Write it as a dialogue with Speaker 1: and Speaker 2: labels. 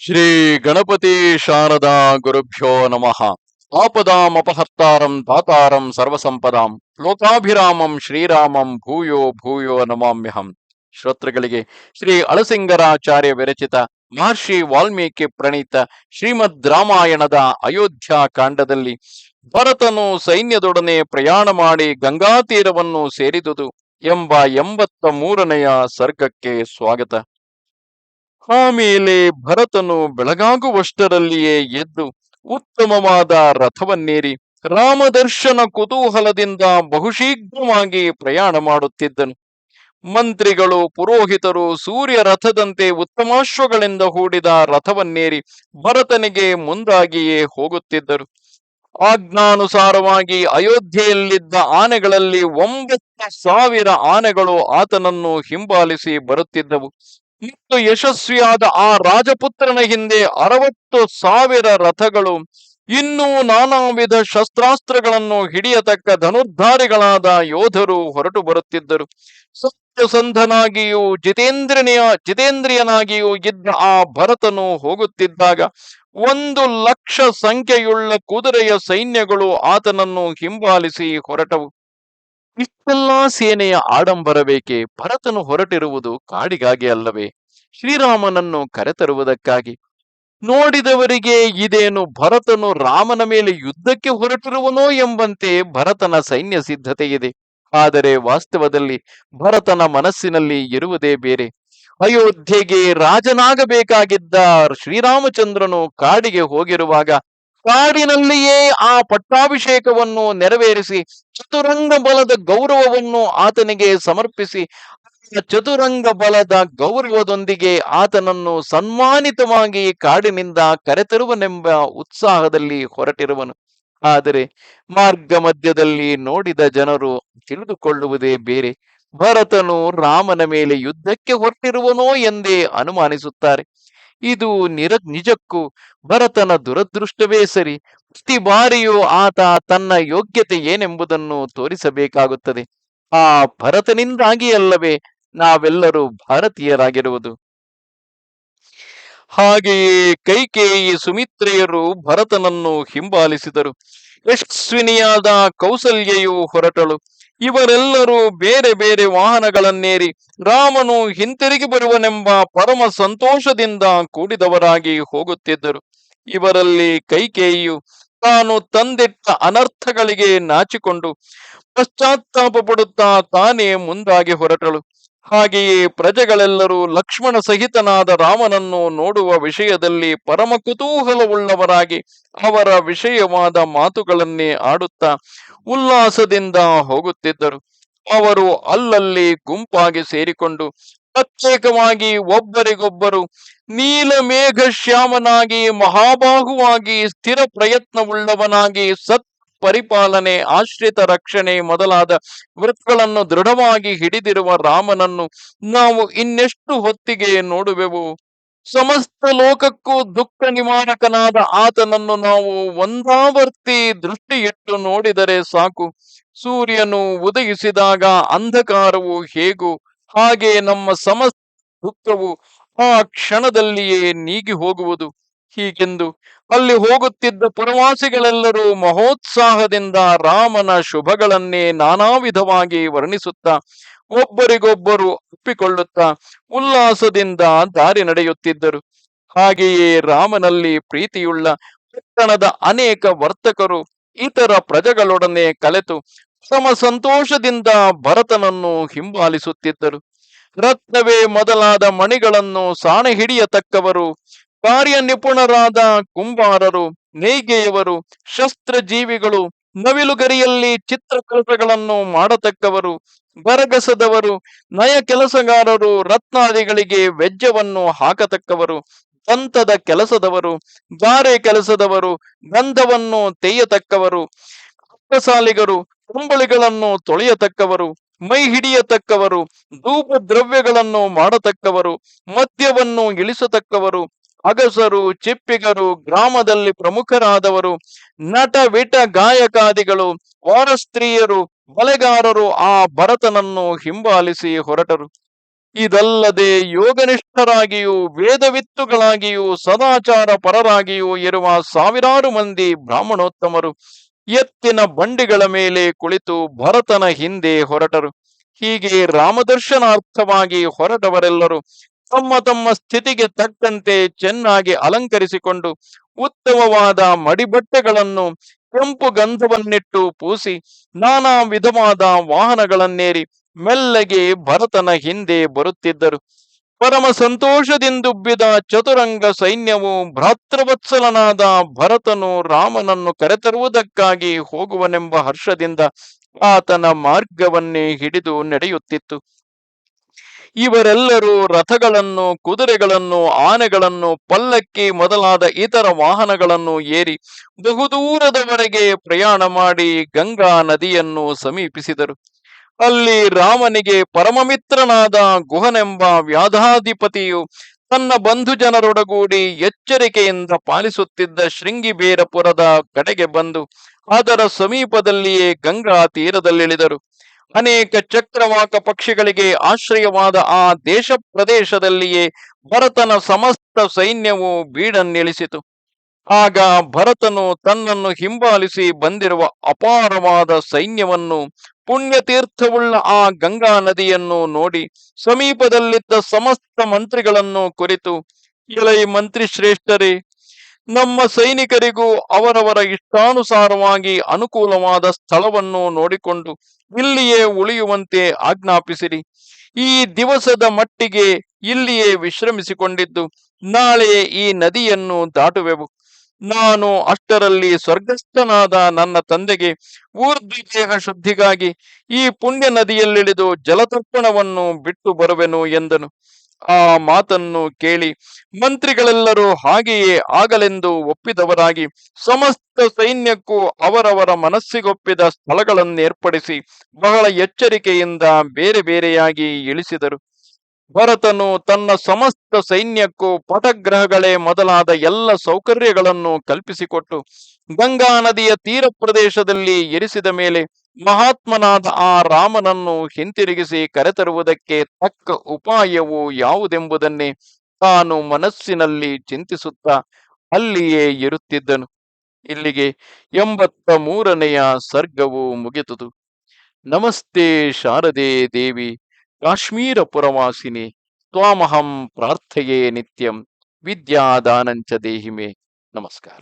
Speaker 1: ಶ್ರೀ ಗಣಪತಿ ಶಾರದಾ ಗುರುಭ್ಯೋ ನಮಃ. ಆಪದಾಂ ಅಪಹರ್ತಾರಂ ದಾತಾರಂ ಸರ್ವಸಂಪದಾಂ. ಲೋಕಾಭಿರಾಮಂ ಶ್ರೀರಾಮಂ ಭೂಯೋ ಭೂಯೋ ನಮಾಮ್ಯಹಂ. ಶ್ರೋತೃಗಳಿಗೆ ಶ್ರೀ ಅಳಸಿಂಗರಾಚಾರ್ಯ ವಿರಚಿತ ಮಹರ್ಷಿ ವಾಲ್ಮೀಕಿ ಪ್ರಣೀತ ಶ್ರೀಮದ್ ರಾಮಾಯಣದ ಅಯೋಧ್ಯ ಕಾಂಡದಲ್ಲಿ ಭರತನು ಸೈನ್ಯದೊಡನೆ ಪ್ರಯಾಣ ಮಾಡಿ ಗಂಗಾ ತೀರವನ್ನು ಸೇರಿದುದು ಎಂಬ ಎಂಬತ್ತ ಮೂರನೆಯ ಸರ್ಗಕ್ಕೆ ಸ್ವಾಗತ. ಆಮೇಲೆ ಭರತನು ಬೆಳಗಾಗುವಷ್ಟರಲ್ಲಿಯೇ ಎದ್ದು ಉತ್ತಮವಾದ ರಥವನ್ನೇರಿ ರಾಮದರ್ಶನ ಕುತೂಹಲದಿಂದ ಬಹುಶೀಘ್ರವಾಗಿ ಪ್ರಯಾಣ ಮಾಡುತ್ತಿದ್ದನು. ಮಂತ್ರಿಗಳು, ಪುರೋಹಿತರು ಸೂರ್ಯ ರಥದಂತೆ ಉತ್ತಮಾಶ್ವಗಳಿಂದ ಹೂಡಿದ ರಥವನ್ನೇರಿ ಭರತನಿಗೆ ಮುಂದಾಗಿಯೇ ಹೋಗುತ್ತಿದ್ದರು. ಆಜ್ಞಾನುಸಾರವಾಗಿ ಅಯೋಧ್ಯೆಯಲ್ಲಿದ್ದ ಆನೆಗಳಲ್ಲಿ ಒಂಬತ್ತು ಸಾವಿರ ಆನೆಗಳು ಆತನನ್ನು ಹಿಂಬಾಲಿಸಿ ಬರುತ್ತಿದ್ದವು. ಮತ್ತು ಯಶಸ್ವಿಯಾದ ಆ ರಾಜಪುತ್ರನ ಹಿಂದೆ ಅರವತ್ತು ಸಾವಿರ ರಥಗಳು, ಇನ್ನೂ ನಾನಾ ವಿಧ ಶಸ್ತ್ರಾಸ್ತ್ರಗಳನ್ನು ಹಿಡಿಯತಕ್ಕ ಧನುರ್ಧಾರಿಗಳಾದ ಯೋಧರು ಹೊರಟು ಬರುತ್ತಿದ್ದರು. ಸತ್ಯಸಂಧನಾಗಿಯೂ ಜಿತೇಂದ್ರನೆಯ, ಜಿತೇಂದ್ರಿಯನಾಗಿಯೂ ಇದ್ದ ಆ ಭರತನು ಹೋಗುತ್ತಿದ್ದಾಗ ಒಂದು ಲಕ್ಷ ಸಂಖ್ಯೆಯುಳ್ಳ ಕುದುರೆಯ ಸೈನ್ಯಗಳು ಆತನನ್ನು ಹಿಂಬಾಲಿಸಿ ಹೊರಟವು. ಇಷ್ಟೆಲ್ಲಾ ಸೇನೆಯ ಆಡಂಬರಬೇಕೆ ಭರತನು ಹೊರಟಿರುವುದು ಕಾಡಿಗಾಗಿ ಅಲ್ಲವೇ? ಶ್ರೀರಾಮನನ್ನು ಕರೆತರುವುದಕ್ಕಾಗಿ. ನೋಡಿದವರಿಗೆ ಇದೇನು ಭರತನು ರಾಮನ ಮೇಲೆ ಯುದ್ಧಕ್ಕೆ ಹೊರಟಿರುವನೋ ಎಂಬಂತೆ ಭರತನ ಸೈನ್ಯ ಸಿದ್ಧತೆ ಇದೆ ಆದರೆ ವಾಸ್ತವದಲ್ಲಿ ಭರತನ ಮನಸ್ಸಿನಲ್ಲಿ ಇರುವುದೇ ಬೇರೆ. ಅಯೋಧ್ಯೆಗೆ ರಾಜನಾಗಬೇಕಾಗಿದ್ದ ಶ್ರೀರಾಮಚಂದ್ರನು ಕಾಡಿಗೆ ಹೋಗಿರುವಾಗ ಕಾಡಿನಲ್ಲಿಯೇ ಆ ಪಟ್ಟಾಭಿಷೇಕವನ್ನು ನೆರವೇರಿಸಿ, ಚತುರಂಗ ಬಲದ ಗೌರವವನ್ನು ಆತನಿಗೆ ಸಮರ್ಪಿಸಿ ಚತುರಂಗ ಬಲದ ಗೌರವದೊಂದಿಗೆ ಆತನನ್ನು ಸನ್ಮಾನಿತವಾಗಿ ಕಾಡಿನಿಂದ ಕರೆತರುವನೆಂಬ ಉತ್ಸಾಹದಲ್ಲಿ ಹೊರಟಿರುವನು. ಆದರೆ ಮಾರ್ಗ ಮಧ್ಯದಲ್ಲಿ ನೋಡಿದ ಜನರು ತಿಳಿದುಕೊಳ್ಳುವುದೇ ಬೇರೆ. ಭರತನು ರಾಮನ ಮೇಲೆ ಯುದ್ಧಕ್ಕೆ ಹೊರಟಿರುವನೋ ಎಂದೇ ಅನುಮಾನಿಸುತ್ತಾರೆ. ಇದು ನಿರ ನಿಜಕ್ಕೂ ಭರತನ ದುರದೃಷ್ಟವೇ ಸರಿ. ಪ್ರತಿ ಬಾರಿಯೂ ಆತ ತನ್ನ ಯೋಗ್ಯತೆ ಏನೆಂಬುದನ್ನು ತೋರಿಸಬೇಕಾಗುತ್ತದೆ. ಆ ಭರತನಿಂದಾಗಿ ಅಲ್ಲವೇ ನಾವೆಲ್ಲರೂ ಭಾರತೀಯರಾಗಿರುವುದು. ಹಾಗೆಯೇ ಕೈಕೇಯಿ ಸುಮಿತ್ರೆಯರು ಭರತನನ್ನು ಹಿಂಬಾಲಿಸಿದರು. ಯಶಸ್ವಿನಿಯಾದ ಕೌಸಲ್ಯೆಯು ಹೊರಟಳು. ಇವರೆಲ್ಲರೂ ಬೇರೆ ಬೇರೆ ವಾಹನಗಳನ್ನೇರಿ ರಾಮನು ಹಿಂತಿರುಗಿ ಬರುವನೆಂಬ ಪರಮ ಸಂತೋಷದಿಂದ ಕೂಡಿದವರಾಗಿ ಹೋಗುತ್ತಿದ್ದರು. ಇವರಲ್ಲಿ ಕೈಕೇಯಿಯು ತಾನು ತಂದಿಟ್ಟ ಅನರ್ಥಗಳಿಗೆ ನಾಚಿಕೊಂಡು ಪಶ್ಚಾತ್ತಾಪ ಪಡುತ್ತಾ ತಾನೇ ಮುಂದಾಗಿ ಹೊರಟಳು. ಹಾಗೆಯೇ ಪ್ರಜೆಗಳೆಲ್ಲರೂ ಲಕ್ಷ್ಮಣ ಸಹಿತನಾದ ರಾಮನನ್ನು ನೋಡುವ ವಿಷಯದಲ್ಲಿ ಪರಮ ಕುತೂಹಲವುಳ್ಳವರಾಗಿ ಅವರ ವಿಷಯವಾದ ಮಾತುಗಳನ್ನೇ ಆಡುತ್ತಾ ಉಲ್ಲಾಸದಿಂದ ಹೋಗುತ್ತಿದ್ದರು. ಅವರು ಅಲ್ಲಲ್ಲಿ ಗುಂಪಾಗಿ ಸೇರಿಕೊಂಡು ಪ್ರತ್ಯೇಕವಾಗಿ ಒಬ್ಬರಿಗೊಬ್ಬರು ನೀಲಮೇಘ ಶ್ಯಾಮನಾಗಿ ಮಹಾಬಾಹುವಾಗಿ ಸ್ಥಿರ ಪ್ರಯತ್ನವುಳ್ಳವನಾಗಿ ಸತ್ ಪರಿಪಾಲನೆ, ಆಶ್ರಿತ ರಕ್ಷಣೆ ಮೊದಲಾದ ವೃತ್ತಗಳನ್ನು ದೃಢವಾಗಿ ಹಿಡಿದಿರುವ ರಾಮನನ್ನು ನಾವು ಇನ್ನೆಷ್ಟು ಹೊತ್ತಿಗೆ ನೋಡುವೆವು? ಸಮಸ್ತ ಲೋಕಕ್ಕೂ ದುಃಖ ನಿವಾರಕನಾದ ಆತನನ್ನು ನಾವು ಒಂದಾವರ್ತಿ ದೃಷ್ಟಿಯಿಟ್ಟು ನೋಡಿದರೆ ಸಾಕು. ಸೂರ್ಯನು ಉದಯಿಸಿದಾಗ ಅಂಧಕಾರವು ಹೇಗೂ? ಹಾಗೆ ನಮ್ಮ ಸಮಸ್ತ ದುಃಖವು ಆ ಕ್ಷಣದಲ್ಲಿಯೇ ನೀಗಿ ಹೋಗುವುದು ಹೀಗೆಂದು. ಅಲ್ಲಿ ಹೋಗುತ್ತಿದ್ದ ಪ್ರವಾಸಿಗಳೆಲ್ಲರೂ ಮಹೋತ್ಸಾಹದಿಂದ ರಾಮನ ಶುಭಗಳನ್ನೇ ನಾನಾ ವಿಧವಾಗಿ ವರ್ಣಿಸುತ್ತಾ, ಒಬ್ಬರಿಗೊಬ್ಬರು ಒಪ್ಪಿಕೊಳ್ಳುತ್ತಾ, ಉಲ್ಲಾಸದಿಂದ ದಾರಿ ನಡೆಯುತ್ತಿದ್ದರು. ಹಾಗೆಯೇ ರಾಮನಲ್ಲಿ ಪ್ರೀತಿಯುಳ್ಳ ಪಟ್ಟಣದ ಅನೇಕ ವರ್ತಕರು ಇತರ ಪ್ರಜೆಗಳೊಡನೆ ಕಲೆತು ಸಮ ಸಂತೋಷದಿಂದ ಭರತನನ್ನು ಹಿಂಬಾಲಿಸುತ್ತಿದ್ದರು. ರತ್ನವೇ ಮೊದಲಾದ ಮಣಿಗಳನ್ನು ಸಾಣೆ ಹಿಡಿಯತಕ್ಕವರು ಕಾರ್ಯ ನಿಪುಣರಾದ ಕುಂಬಾರರು, ನೇಯ್ಗೆಯವರು, ಶಸ್ತ್ರಜೀವಿಗಳು, ನವಿಲುಗರಿಯಲ್ಲಿ ಚಿತ್ರಕಲ್ಪಗಳನ್ನು ಮಾಡತಕ್ಕವರು, ಬರಗಸದವರು, ನಯ ಕೆಲಸಗಾರರು, ರತ್ನಾದಿಗಳಿಗೆ ವೆಜ್ಜವನ್ನು ಹಾಕತಕ್ಕವರು, ದಂತದ ಕೆಲಸದವರು, ಗಾರೆ ಕೆಲಸದವರು, ಗಂಧವನ್ನು ತೆಯ್ಯತಕ್ಕವರು ಕಪ್ಪಸಾಲಿಗರು ಕುಂಬಳಿಗಳನ್ನು ತೊಳೆಯತಕ್ಕವರು, ಮೈ ಹಿಡಿಯತಕ್ಕವರು ಧೂಪ ದ್ರವ್ಯಗಳನ್ನು ಮಾಡತಕ್ಕವರು, ಮದ್ಯವನ್ನು ಇಳಿಸತಕ್ಕವರು ಅಗಸರು, ಚಿಪ್ಪಿಗರು, ಗ್ರಾಮದಲ್ಲಿ ಪ್ರಮುಖರಾದವರು, ನಟ, ವಿಟ ಗಾಯಕಾದಿಗಳು, ವಾರಸ್ತ್ರೀಯರು, ಬಲೆಗಾರರು ಆ ಭರತನನ್ನು ಹಿಂಬಾಲಿಸಿ ಹೊರಟರು. ಇದಲ್ಲದೆ ಯೋಗನಿಷ್ಠರಾಗಿಯೂ, ವೇದವಿತ್ತುಗಳಾಗಿಯೂ, ಸದಾಚಾರ ಪರರಾಗಿಯೂ ಇರುವ ಸಾವಿರಾರು ಮಂದಿ ಬ್ರಾಹ್ಮಣೋತ್ತಮರು ಎತ್ತಿನ ಬಂಡಿಗಳ ಮೇಲೆ ಕುಳಿತು ಭರತನ ಹಿಂದೆ ಹೊರಟರು. ಹೀಗೆ ರಾಮದರ್ಶನಾರ್ಥವಾಗಿ ಹೊರಟವರೆಲ್ಲರೂ ತಮ್ಮ ತಮ್ಮ ಸ್ಥಿತಿಗೆ ತಕ್ಕಂತೆ ಚೆನ್ನಾಗಿ ಅಲಂಕರಿಸಿಕೊಂಡು ಉತ್ತಮವಾದ ಮಡಿಬಟ್ಟೆಗಳನ್ನು, ಕೆಂಪು ಗಂಧವನ್ನಿಟ್ಟು ಪೂಸಿ ನಾನಾ ವಿಧವಾದ ವಾಹನಗಳನ್ನೇರಿ ಮೆಲ್ಲಗೆ ಭರತನ ಹಿಂದೆ ಬರುತ್ತಿದ್ದರು. ಪರಮ ಸಂತೋಷದಿಂದುಬ್ಬಿದ ಚತುರಂಗ ಸೈನ್ಯವು ಭ್ರಾತೃವತ್ಸಲನಾದ ಭರತನು ರಾಮನನ್ನು ಕರೆತರುವುದಕ್ಕಾಗಿ ಹೋಗುವನೆಂಬ ಹರ್ಷದಿಂದ ಆತನ ಮಾರ್ಗವನ್ನೇ ಹಿಡಿದು ನಡೆಯುತ್ತಿತ್ತು. ಇವರೆಲ್ಲರೂ ರಥಗಳನ್ನು, ಕುದುರೆಗಳನ್ನು, ಆನೆಗಳನ್ನು, ಪಲ್ಲಕ್ಕಿ ಮೊದಲಾದ ಇತರ ವಾಹನಗಳನ್ನು ಏರಿ ಬಹುದೂರದವರೆಗೆ ಪ್ರಯಾಣ ಮಾಡಿ ಗಂಗಾ ನದಿಯನ್ನು ಸಮೀಪಿಸಿದರು. ಅಲ್ಲಿ ರಾಮನಿಗೆ ಪರಮಮಿತ್ರನಾದ ಗುಹನೆಂಬ ವ್ಯಾಧಾಧಿಪತಿಯು ತನ್ನ ಬಂಧು ಜನರೊಡಗೂಡಿ ಎಚ್ಚರಿಕೆಯಿಂದ ಪಾಲಿಸುತ್ತಿದ್ದ ಶೃಂಗಿಬೇರಪುರದ ಕಡೆಗೆ ಬಂದು ಅದರ ಸಮೀಪದಲ್ಲಿಯೇ ಗಂಗಾ ತೀರದಲ್ಲಿಳಿದರು. ಅನೇಕ ಚಕ್ರವಾಕ ಪಕ್ಷಿಗಳಿಗೆ ಆಶ್ರಯವಾದ ಆ ದೇಶ ಪ್ರದೇಶದಲ್ಲಿಯೇ ಭರತನ ಸಮಸ್ತ ಸೈನ್ಯವು ಬೀಡನ್ನೆಳಿಸಿತು. ಆಗ ಭರತನು ತನ್ನನ್ನು ಹಿಂಬಾಲಿಸಿ ಬಂದಿರುವ ಅಪಾರವಾದ ಸೈನ್ಯವನ್ನು, ಪುಣ್ಯತೀರ್ಥವುಳ್ಳ ಆ ಗಂಗಾ ನದಿಯನ್ನು ನೋಡಿ ಸಮೀಪದಲ್ಲಿದ್ದ ಸಮಸ್ತ ಮಂತ್ರಿಗಳನ್ನು ಕುರಿತು, ಎಲೈ ಮಂತ್ರಿ ಶ್ರೇಷ್ಠರೇ ನಮ್ಮ ಸೈನಿಕರಿಗೂ ಅವರವರ ಇಷ್ಟಾನುಸಾರವಾಗಿ ಅನುಕೂಲವಾದ ಸ್ಥಳವನ್ನು ನೋಡಿಕೊಂಡು ಇಲ್ಲಿಯೇ ಉಳಿಯುವಂತೆ ಆಜ್ಞಾಪಿಸಿರಿ. ಈ ದಿವಸದ ಮಟ್ಟಿಗೆ ಇಲ್ಲಿಯೇ ವಿಶ್ರಮಿಸಿಕೊಂಡಿದ್ದು ನಾಳೆ ಈ ನದಿಯನ್ನು ದಾಟುವೆವು. ನಾನು ಅಷ್ಟರಲ್ಲಿ ಸ್ವರ್ಗಸ್ಥನಾದ ನನ್ನ ತಂದೆಗೆ ಊರ್ಧ್ವದೇಹ ಶುದ್ಧಿಗಾಗಿ ಈ ಪುಣ್ಯ ನದಿಯಲ್ಲಿಳಿದು ಜಲತರ್ಪಣವನ್ನು ಬಿಟ್ಟು ಬರುವೆನು ಎಂದನು. ಆ ಮಾತನ್ನು ಕೇಳಿ ಮಂತ್ರಿಗಳೆಲ್ಲರೂ ಹಾಗೆಯೇ ಆಗಲೆಂದು ಒಪ್ಪಿದವರಾಗಿ ಸಮಸ್ತ ಸೈನ್ಯಕ್ಕೂ ಅವರವರ ಮನಸ್ಸಿಗೊಪ್ಪಿದ ಸ್ಥಳಗಳನ್ನೇರ್ಪಡಿಸಿ ಬಹಳ ಎಚ್ಚರಿಕೆಯಿಂದ ಬೇರೆ ಬೇರೆಯಾಗಿ ಇಳಿಸಿದರು. ಭರತನು ತನ್ನ ಸಮಸ್ತ ಸೈನ್ಯಕ್ಕೂ ಪಟಗ್ರಹಗಳೇ ಮೊದಲಾದ ಎಲ್ಲ ಸೌಕರ್ಯಗಳನ್ನು ಕಲ್ಪಿಸಿಕೊಟ್ಟು ಗಂಗಾ ನದಿಯ ತೀರ ಪ್ರದೇಶದಲ್ಲಿ ಇರಿಸಿದ ಮೇಲೆ ಮಹಾತ್ಮನಾದ ಆ ರಾಮನನ್ನು ಹಿಂತಿರುಗಿಸಿ ಕರೆತರುವುದಕ್ಕೆ ತಕ್ಕ ಉಪಾಯವು ಯಾವುದೆಂಬುದನ್ನೇ ತಾನು ಮನಸ್ಸಿನಲ್ಲಿ ಚಿಂತಿಸುತ್ತಾ ಅಲ್ಲಿಯೇ ಇರುತ್ತಿದ್ದನು. ಇಲ್ಲಿಗೆ ಎಂಬತ್ತ ಮೂರನೆಯ ಸರ್ಗವು ಮುಗಿತುದು ನಮಸ್ತೆ ಶಾರದೆ ದೇವಿ, ಕಾಶ್ಮೀರ ಪುರವಾಸಿನಿ, ತ್ವಾಮಹಂ ಪ್ರಾರ್ಥಯೇ ನಿತ್ಯಂ, ವಿದ್ಯಾದಾನಂಚ ದೇಹಿಮೆ. ನಮಸ್ಕಾರ.